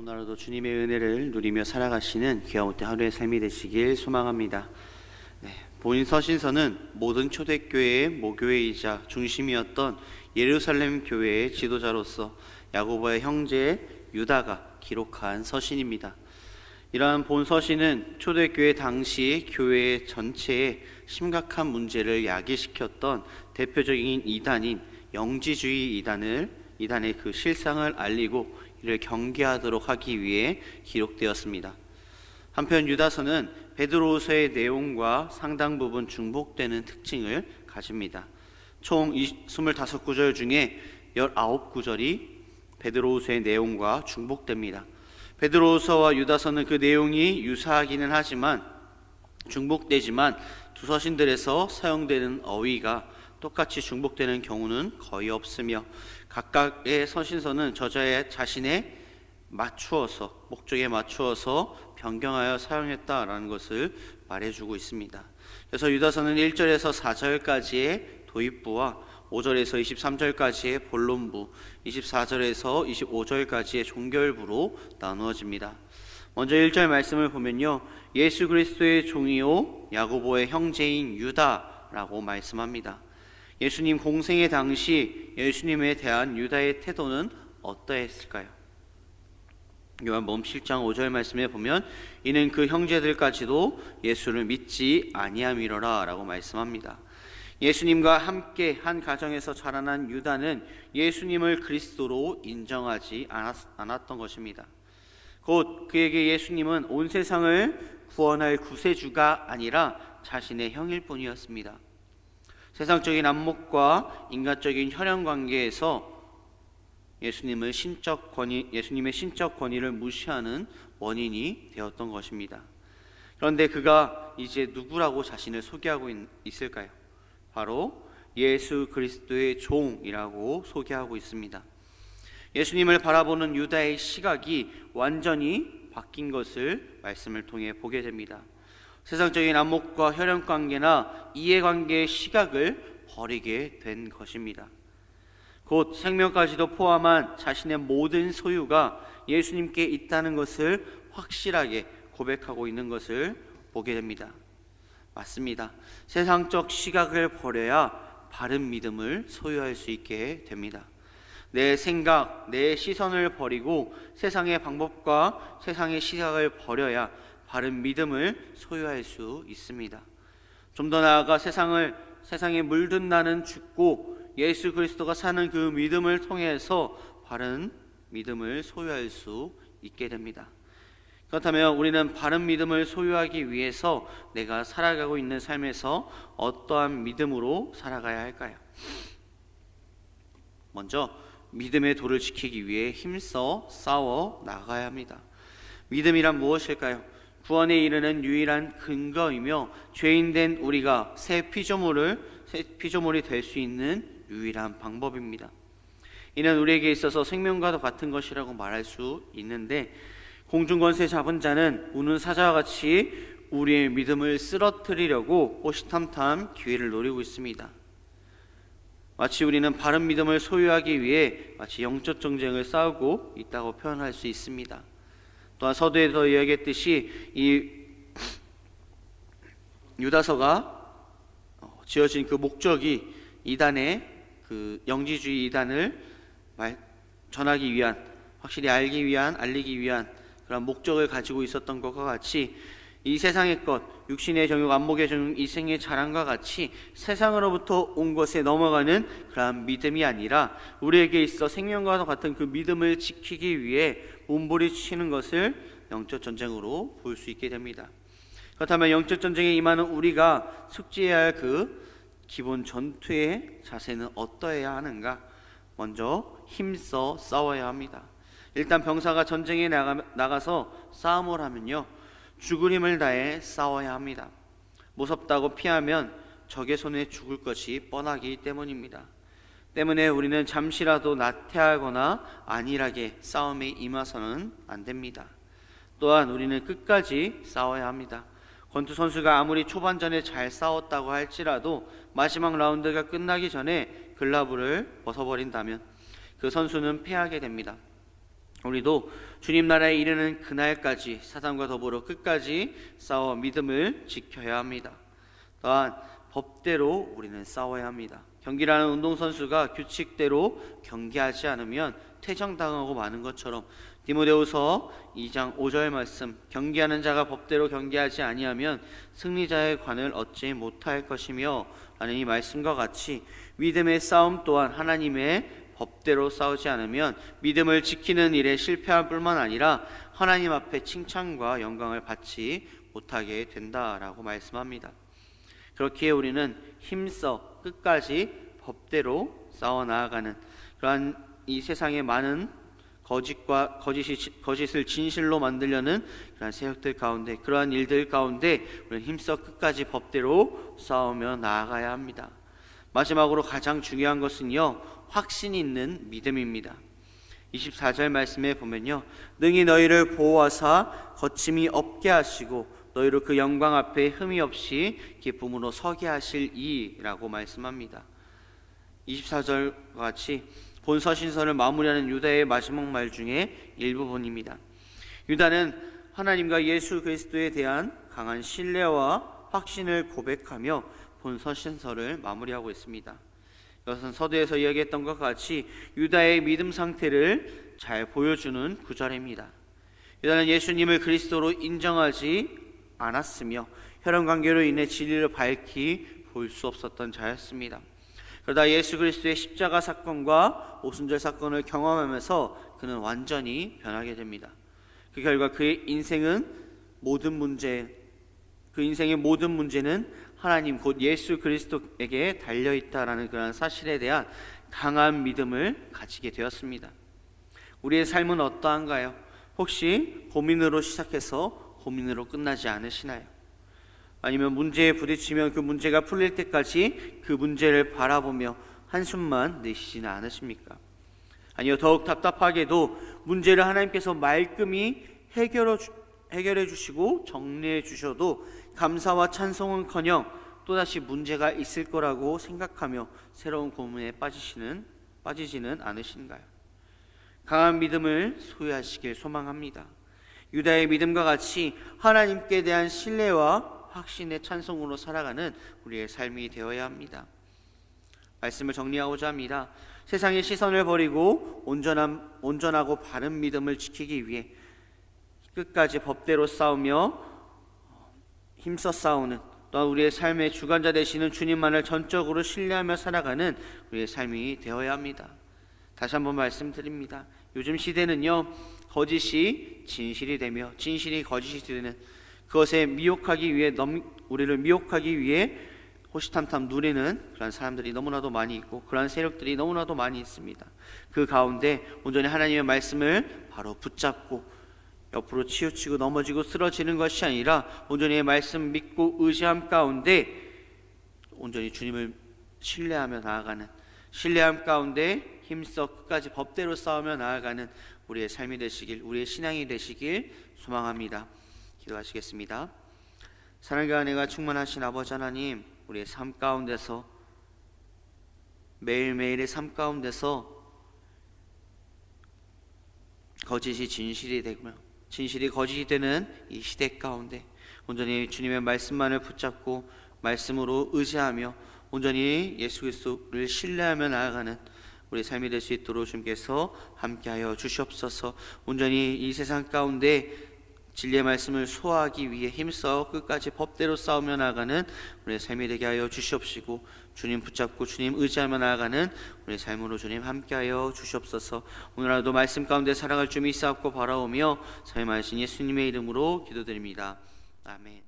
오늘도 주님의 은혜를 누리며 살아가시는 귀한 못된 하루의 삶이 되시길 소망합니다. 네, 본인 서신서는 모든 초대교회의 모교회이자 중심이었던 예루살렘 교회의 지도자로서 야고보의 형제 유다가 기록한 서신입니다. 이러한 본 서신은 초대교회 당시 교회 전체에 심각한 문제를 야기시켰던 대표적인 이단인 영지주의 이단을 이단의 그 실상을 알리고 이를 경계하도록 하기 위해 기록되었습니다. 한편 유다서는 베드로서의 내용과 상당 부분 중복되는 특징을 가집니다. 총 25구절 중에 19구절이 베드로서의 내용과 중복됩니다. 베드로서와 유다서는 그 내용이 유사하기는 하지만 중복되지만 두 서신들에서 사용되는 어휘가 똑같이 중복되는 경우는 거의 없으며 각각의 서신서는 저자의 자신의 맞추어서 목적에 맞추어서 변경하여 사용했다라는 것을 말해주고 있습니다. 그래서 유다서는 1절에서 4절까지의 도입부와 5절에서 23절까지의 본론부, 24절에서 25절까지의 종결부로 나누어집니다. 먼저 1절 말씀을 보면요. 예수 그리스도의 종이요 야고보의 형제인 유다라고 말씀합니다. 예수님 공생의 당시 예수님에 대한 유다의 태도는 어떠했을까요? 요한복음 7장 5절 말씀에 보면 이는 그 형제들까지도 예수를 믿지 아니함이로라라고 말씀합니다. 예수님과 함께 한 가정에서 자라난 유다는 예수님을 그리스도로 인정하지 않았, 던 것입니다. 곧 그에게 예수님은 온 세상을 구원할 구세주가 아니라 자신의 형일 뿐이었습니다. 세상적인 안목과 인간적인 혈연 관계에서 예수님을 신적 권위, 예수님의 신적 권위를 무시하는 원인이 되었던 것입니다. 그런데 그가 이제 누구라고 자신을 소개하고 있, 을까요 바로 예수 그리스도의 종이라고 소개하고 있습니다. 예수님을 바라보는 유다의 시각이 완전히 바뀐 것을 말씀을 통해 보게 됩니다. 세상적인 안목과 혈연 관계나 이해관계의 시각을 버리게 된 것입니다. 곧 생명까지도 포함한 자신의 모든 소유가 예수님께 있다는 것을 확실하게 고백하고 있는 것을 보게 됩니다. 맞습니다. 세상적 시각을 버려야 바른 믿음을 소유할 수 있게 됩니다. 내 생각, 내 시선을 버리고 세상의 방법과 세상의 시각을 버려야 바른 믿음을 소유할 수 있습니다. 좀 더 나아가 세상을 세상에 물든 나는 죽고 예수 그리스도가 사는 그 믿음을 통해서 바른 믿음을 소유할 수 있게 됩니다. 그렇다면 우리는 바른 믿음을 소유하기 위해서 내가 살아가고 있는 삶에서 어떠한 믿음으로 살아가야 할까요? 먼저 믿음의 도를 지키기 위해 힘써 싸워 나가야 합니다. 믿음이란 무엇일까요? 구원에 이르는 유일한 근거이며 죄인된 우리가 새 피조물을 새 피조물이 될 수 있는 유일한 방법입니다. 이는 우리에게 있어서 생명과도 같은 것이라고 말할 수 있는데 공중권세 잡은 자는 우는 사자와 같이 우리의 믿음을 쓰러뜨리려고 호시탐탐 기회를 노리고 있습니다. 마치 우리는 바른 믿음을 소유하기 위해 마치 영적 정쟁을 싸우고 있다고 표현할 수 있습니다. 또한 서두에서 이야기했듯이 이 유다서가 지어진 그 목적이 이단의 그 영지주의 이단을 말, 전하기 위한 확실히 알기 위한 알리기 위한 그런 목적을 가지고 있었던 것과 같이 이 세상의 것, 육신의 정욕, 안목의 정욕, 이생의 자랑과 같이 세상으로부터 온 것에 넘어가는 그러한 믿음이 아니라 우리에게 있어 생명과 같은 그 믿음을 지키기 위해 몸부림치는 것을 영적 전쟁으로 볼 수 있게 됩니다. 그렇다면 영적 전쟁에 임하는 우리가 숙지해야 할 그 기본 전투의 자세는 어떠해야 하는가? 먼저 힘써 싸워야 합니다. 일단 병사가 전쟁에 나가, 나가서 싸움을 하면요. 죽을 힘을 다해 싸워야 합니다. 무섭다고 피하면 적의 손에 죽을 것이 뻔하기 때문입니다. 때문에 우리는 잠시라도 나태하거나 안일하게 싸움에 임해서는 안 됩니다. 또한 우리는 끝까지 싸워야 합니다. 권투 선수가 아무리 초반전에 잘 싸웠다고 할지라도 마지막 라운드가 끝나기 전에 글라브를 벗어버린다면 그 선수는 패하게 됩니다. 우리도 주님 나라에 이르는 그날까지 사단과 더불어 끝까지 싸워 믿음을 지켜야 합니다. 또한 법대로 우리는 싸워야 합니다. 경기라는 운동선수가 규칙대로 경기하지 않으면 퇴장당하고 마는 것처럼 디모데후서 2장 5절 말씀 경기하는 자가 법대로 경기하지 아니하면 승리자의 관을 얻지 못할 것이며 라는 이 말씀과 같이 믿음의 싸움 또한 하나님의 법대로 싸우지 않으면 믿음을 지키는 일에 실패할 뿐만 아니라 하나님 앞에 칭찬과 영광을 받지 못하게 된다라고 말씀합니다. 그렇기에 우리는 힘써 끝까지 법대로 싸워 나아가는 그러한 이 세상의 많은 거짓과 거짓이 거짓을 진실로 만들려는 그러한 세력들 가운데 그러한 일들 가운데 우리는 힘써 끝까지 법대로 싸우며 나아가야 합니다. 마지막으로 가장 중요한 것은요 확신 있는 믿음입니다. 24절 말씀에 보면요 능히 너희를 보호하사 거침이 없게 하시고 너희를 그 영광 앞에 흠이 없이 기쁨으로 서게 하실 이라고 말씀합니다. 24절과 같이 본 서 신서를 마무리하는 유다의 마지막 말 중에 일부분입니다. 유다는 하나님과 예수 그리스도에 대한 강한 신뢰와 확신을 고백하며 본 서 신서를 마무리하고 있습니다. 이것은 서두에서 이야기했던 것 같이 유다의 믿음 상태를 잘 보여주는 구절입니다. 유다는 예수님을 그리스도로 인정하지 않았으며 혈연 관계로 인해 진리를 밝히 볼 수 없었던 자였습니다. 그러다 예수 그리스도의 십자가 사건과 오순절 사건을 경험하면서 그는 완전히 변하게 됩니다. 그 결과 그의 인생은 모든 문제, 그 인생의 모든 문제는 하나님 곧 예수 그리스도에게 달려 있다라는 그런 사실에 대한 강한 믿음을 가지게 되었습니다. 우리의 삶은 어떠한가요? 혹시 고민으로 시작해서 고민으로 끝나지 않으시나요? 아니면 문제에 부딪히면 그 문제가 풀릴 때까지 그 문제를 바라보며 한숨만 내쉬지는 않으십니까? 아니요, 더욱 답답하게도 문제를 하나님께서 말끔히 해결 해결해 주시고 정리해 주셔도 감사와 찬송은커녕 또다시 문제가 있을 거라고 생각하며 새로운 고민에 빠지시는 빠지지는 않으신가요? 강한 믿음을 소유하시길 소망합니다. 유다의 믿음과 같이 하나님께 대한 신뢰와 확신의 찬송으로 살아가는 우리의 삶이 되어야 합니다. 말씀을 정리하고자 합니다. 세상의 시선을 버리고 온전한 온전하고 바른 믿음을 지키기 위해 끝까지 법대로 싸우며 힘써 싸우는 또한 우리의 삶의 주관자 되시는 주님만을 전적으로 신뢰하며 살아가는 우리의 삶이 되어야 합니다. 다시 한번 말씀드립니다. 요즘 시대는요 거짓이 진실이 되며 진실이 거짓이 되는 그것에 미혹하기 위해 넘, 우리를 미혹하기 위해 호시탐탐 누리는 그런 사람들이 너무나도 많이 있고 그런 세력들이 너무나도 많이 있습니다. 그 가운데 온전히 하나님의 말씀을 바로 붙잡고 옆으로 치우치고 넘어지고 쓰러지는 것이 아니라 온전히 말씀 믿고 의지함 가운데 온전히 주님을 신뢰하며 나아가는 신뢰함 가운데 힘써 끝까지 법대로 싸우며 나아가는 우리의 삶이 되시길 우리의 신앙이 되시길 소망합니다. 기도하시겠습니다. 사랑과 은혜가 충만하신 아버지 하나님, 우리의 삶 가운데서 매일매일의 삶 가운데서 거짓이 진실이 되며 진실이 거짓이 되는 이 시대 가운데 온전히 주님의 말씀만을 붙잡고 말씀으로 의지하며 온전히 예수 그리스도를 신뢰하며 나아가는 우리 삶이 될 수 있도록 주님께서 함께하여 주시옵소서. 온전히 이 세상 가운데 진리의 말씀을 소화하기 위해 힘써 끝까지 법대로 싸우며 나가는 우리의 삶이 되게 하여 주시옵시고 주님 붙잡고 주님 의지하며 나아가는 우리의 삶으로 주님 함께하여 주시옵소서. 오늘 하루도 말씀 가운데 살아갈 주님 있사옵고 바라오며 삶의 하신 예수님의 이름으로 기도드립니다. 아멘.